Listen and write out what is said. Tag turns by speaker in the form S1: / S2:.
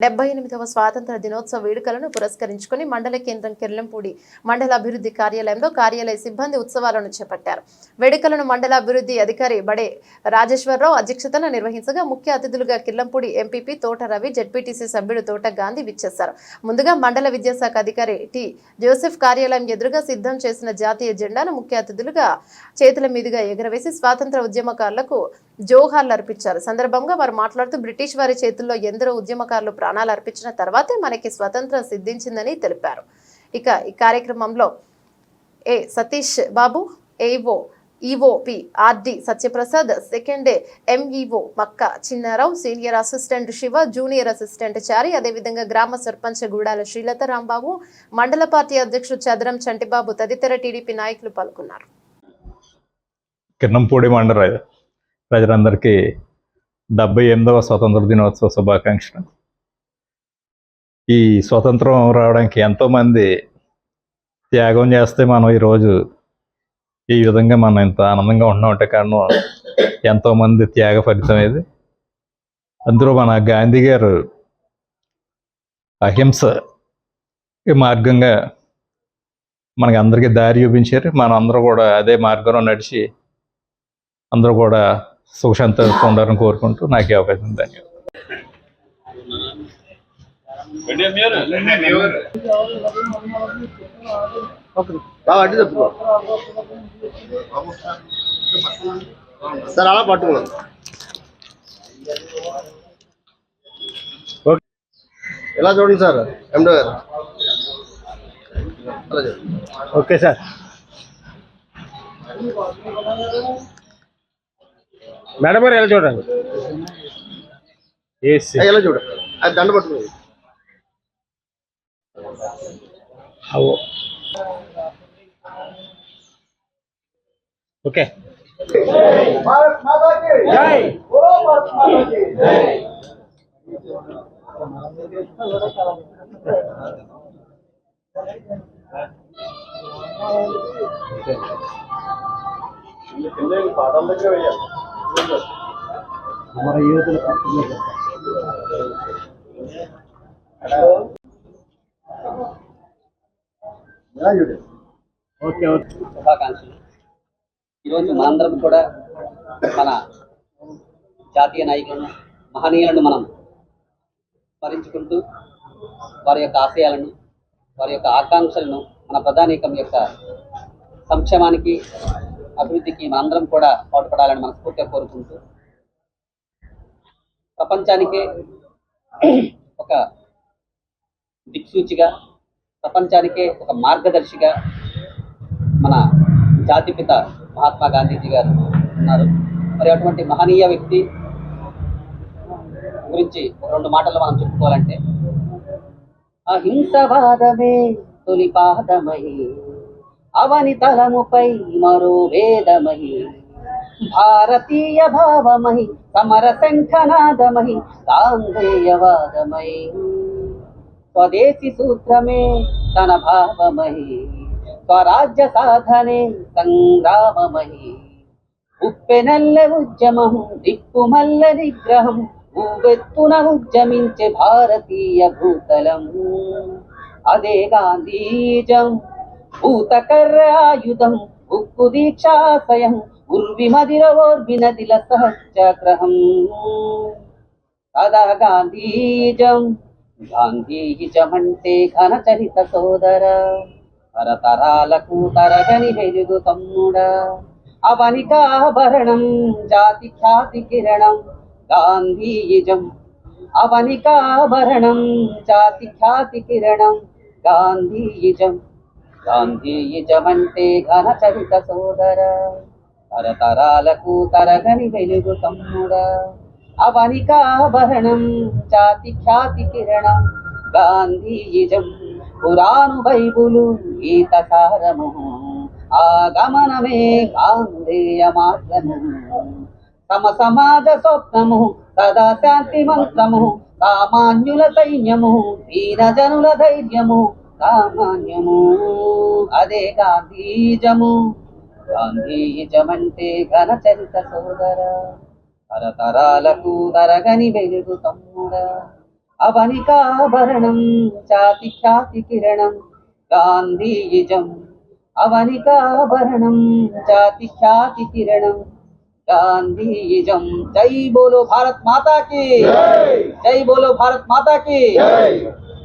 S1: డెబ్బై ఎనిమిదవ స్వాతంత్ర దినోత్సవ వేడుకలను పురస్కరించుకుని మండల కేంద్రం కిర్లంపూడి మండల అభివృద్ధి కార్యాలయంలో కార్యాలయ సిబ్బంది ఉత్సవాలను చేపట్టారు. వేడుకలను మండల అభివృద్ధి అధికారి బడే రాజేశ్వరరావు అధ్యక్షతన నిర్వహించగా ముఖ్య అతిథులుగా కిర్లంపూడి ఎంపీపీ తోట రవి జడ్పీటీసీ సభ్యుడు తోట గాంధీ విచ్చేశారు. ముందుగా మండల విద్యాశాఖ అధికారి టి. జోసెఫ్ కార్యాలయం ఎదురుగా సిద్ధం చేసిన జాతీయ జెండాను ముఖ్య అతిథులుగా చేతుల మీదుగా ఎగురవేసి స్వాతంత్ర ఉద్యమకారులకు జోహార్లు అర్పించారు. సందర్భంగా వారు మాట్లాడుతూ బ్రిటిష్ వారి చేతుల్లో ఎందరో ఉద్యమకారులు ప్రాణాలు అర్పించిన తర్వాతే మనకి స్వతంత్రం సిద్ధించిందని తెలిపారు. ఇక ఈ కార్యక్రమంలో ఏ Satish Babu AO EO P RD Satyaprasad second MEO Makka Chinnarao senior assistant Siva junior assistant Chari అదేవిధంగా గ్రామ సర్పంచ్ గూడాల శ్రీలత రాంబాబు మండల పార్టీ అధ్యక్షుడు చదరం చంటిబాబు తదితర టీడీపీ నాయకులు పాల్గొన్నారు.
S2: కిన్నంపూడి మండల ప్రజలందరికీ డెబ్బై ఎనిమిదవ స్వతంత్ర దినోత్సవ శుభాకాంక్షలు. ఈ స్వతంత్రం రావడానికి ఎంతోమంది త్యాగం చేస్తే మనం ఈరోజు ఈ విధంగా మనం ఇంత ఆనందంగా ఉంటామంటే కారణం ఎంతోమంది త్యాగ ఫలితం ఇది అందులో మన గాంధీ గారు అహింస మార్గంగా మనకి అందరికీ దారి చూపించారు. మనం అందరూ కూడా అదే మార్గంలో నడిచి అందరూ కూడా సుఖశాంతంగా ఉండాలని కోరుకుంటూ నాకు అవకాశం ధన్యవాదాలు.
S3: బాగా అడ్డు తప్పుకో సార్ అలా పట్టుకున్నాం ఓకే ఎలా చూడండి సార్ ఎండో గారు అలా చూడండి ఓకే సార్ మేడం గారు ఎలా చూడండి ఎలా చూడండి అది దండ పట్టుకున్నది ఓకే ఓకే ఓకే
S4: శుభాకాంక్షలు. ఈరోజు మనందరం కూడా మన జాతీయ నాయకులను మహనీయులను మనం స్మరించుకుంటూ వారి యొక్క ఆశయాలను వారి యొక్క ఆకాంక్షలను మన ప్రధానికం యొక్క సంక్షేమానికి అభివృద్ధికి మనందరం కూడా పాటుపడాలని మనస్ఫూర్తిగా కోరుకుంటూ ప్రపంచానికే ఒక దిక్సూచిగా ప్రపంచానికే ఒక మార్గదర్శిగా మన జాతిపిత మహాత్మా గాంధీజీ గారు ఉన్నారు. మరి అటువంటి మహనీయ వ్యక్తి గురించి రెండు మాటలు మనం చెప్పుకోవాలంటే అహింసవాదమే తొలి పాదమై అవని తలముపై మరో వేదమై భారతీయ భావమై సమర శంఖనాదమై గాంధేయవాదమై స్వదేశీ సూత్రమే తన భావమై స్వరాజ్య సాధనే సంగ్రామమహి ఉప్పెనల్ల ఉద్యమం దిక్కుమల్ల నిగ్రహం ఊవెత్తున ఉద్యమించే భారతీయ భూతలం. అదే గాంధీజం భూతకర్ర ఆయుధం ఉక్కు దీక్షాశయం ఉర్వి మదిరవోర్వి నదిల సహజగ్రహం అదా గాంధీజం గాంధీజమంటే ఘనచరిత సోదర. తరతరాలకు తరగని వెలుగు తమ్ముడా అవనికాభరణం జాతి ఖ్యాతి కిరణం గాంధీయిజం. అవనికాభరణం జాతి ఖ్యాతి కిరణం గాంధీయిజం. గాంధీయిజమంటే ఘనచరిత సోదర. తరతరాలకు తరగని వెలుగు తమ్ముడా అవనికాభరణం జాతి ఖ్యాతి కిరణం గాంధీయిజం. పురాను బైబులు గీత సారము ఆగమనమే గాంధేయ మార్గము. సమ సమాజ స్వప్నము సదా శాంతి మంత్రము సామాన్యుల సైన్యము వీరజనుల ధైర్యము సామాన్యము. అదే గాంధీజము. గాంధీజమంటే ఘన చరిత సోదర. తరతరాలకు తరగని వెలుగు తమ్ముడా. अवनिकाभरणं जातिख्यातिकिरणं गान्धीयजम् अवनिकाभरणं जातिख्यातिकिरणं गांधीजम जय बोलो भारत माता की। जय। बोलो भारत माता की।